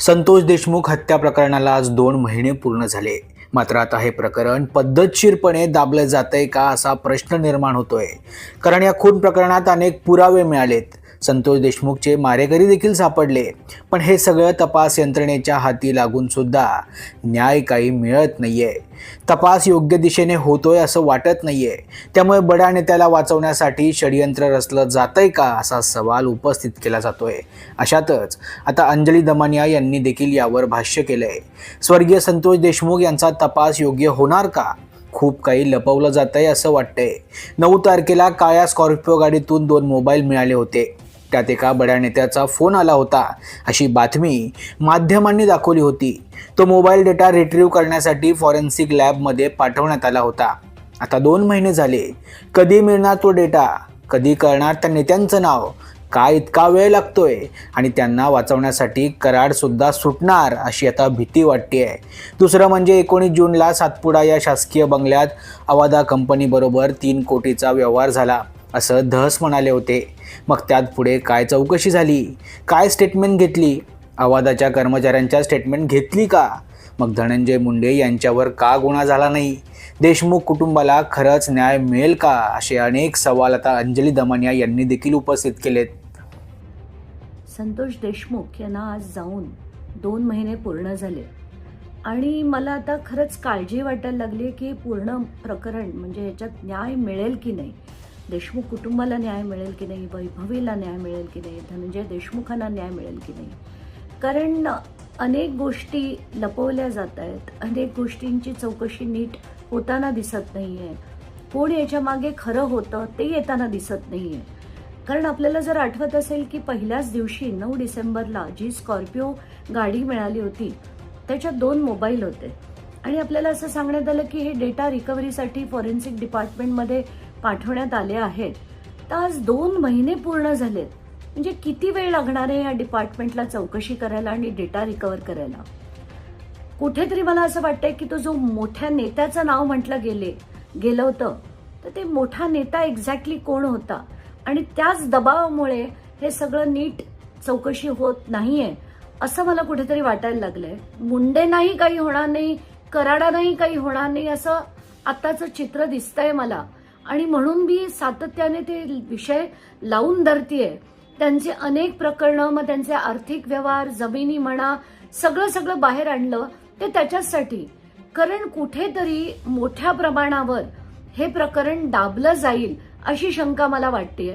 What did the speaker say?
संतोष देशमुख हत्या प्रकरणाला आज दोन महिने पूर्ण झाले. मात्र आता हे प्रकरण पद्धतशीरपणे दाबलं जातंय का असा प्रश्न निर्माण होतोय. कारण या खून प्रकरणात अनेक पुरावे मिळालेत. संतोष देशमुखचे मारेकरी देखील सापडले. पण हे सगळं तपास यंत्रणेच्या हाती लागून सुद्धा न्याय काही मिळत नाहीये. तपास योग्य दिशेने होतोय असं वाटत नाहीये. त्यामुळे बड्या नेत्याला वाचवण्यासाठी षडयंत्र रचलं जातंय का असा सवाल उपस्थित केला जातोय. अशातच आता अंजली दमानिया यांनी देखील यावर भाष्य केलंय. स्वर्गीय संतोष देशमुख यांचा तपास योग्य होणार का? खूप काही लपवलं जातंय असं वाटतंय. नऊ तारखेला काळ्या स्कॉर्पिओ गाडीतून दोन मोबाईल मिळाले होते. त्यात एका बड्या नेत्याचा फोन आला होता. अशी बातमी माध्यमांनी दाखवली होती. तो मोबाईल डेटा रिट्रीव्ह करण्यासाठी फॉरेन्सिक लॅबमध्ये पाठवण्यात आला होता. आता दोन महिने झाले. कधी मिळणार तो डेटा? कधी कळणार त्या नेत्यांचं नाव? का इतका वेळ लागतोय? आणि त्यांना वाचवण्यासाठी कराडसुद्धा सुटणार अशी आता भीती वाटते आहे दुसरं म्हणजे एकोणीस जूनला सातपुडा या शासकीय बंगल्यात अवादा कंपनीबरोबर तीन कोटीचा व्यवहार झाला. असं धस म्हणाले होते. मग त्यात पुढे काय चौकशी झाली? काय स्टेटमेंट घेतली? आवाजाच्या कर्मचाऱ्यांच्या स्टेटमेंट घेतली का? मग धनंजय मुंडे यांच्यावर का गुन्हा झाला नाही? देशमुख कुटुंबाला खरंच न्याय मिळेल का? असे अनेक सवाल आता अंजली दमानिया यांनी देखील उपस्थित केलेत. संतोष देशमुख यांना आज जाऊन दोन महिने पूर्ण झाले. आणि मला आता खरंच काळजी वाटायला लागली की पूर्ण प्रकरण म्हणजे याच्यात न्याय मिळेल की नाही देशमुख कुटुंबाला न्याय मिळेल की नाही? वैभवीला न्याय मिळेल की नाही? धनंजय देशमुखांना न्याय मिळेल की नाही? कारण अनेक गोष्टी लपवल्या जात आहेत. अनेक गोष्टींची चौकशी नीट होताना दिसत नाही आहे कोण याच्या मागे खरं होतं ते येताना दिसत नाही आहे कारण आपल्याला जर आठवत असेल की पहिल्याच दिवशी नऊ डिसेंबरला जी स्कॉर्पिओ गाडी मिळाली होती त्याच्यात दोन मोबाईल होते. आणि आपल्याला असं सांगण्यात आलं की हे डेटा रिकव्हरीसाठी फॉरेन्सिक डिपार्टमेंटमध्ये पाठवण्यात आले आहेत. तर आज दोन महिने पूर्ण झालेत. म्हणजे किती वेळ लागणार आहे या डिपार्टमेंटला चौकशी करायला आणि डेटा रिकवर करायला? कुठेतरी मला असं वाटतंय की तो जो मोठ्या नेत्याचं नाव म्हटलं गेले गेलं होतं तर ते मोठा नेता एक्झॅक्टली कोण होता? आणि त्याच दबावामुळे हे सगळं नीट चौकशी होत नाहीये असं मला कुठेतरी वाटायला लागलंय. मुंडेनाही काही होणार नाही कराडानाही काही होणार नाही असं आताचं चित्र दिसतंय मला. आणि म्हणून मी सातत्याने ते विषय लावून धरतीये. त्यांचे अनेक प्रकरणं मग त्यांचे आर्थिक व्यवहार जमिनी म्हणा सगळं सगळं बाहेर आणलं ते त्याच्याचसाठी. कारण कुठेतरी मोठ्या प्रमाणावर हे प्रकरण दाबलं जाईल अशी शंका मला वाटते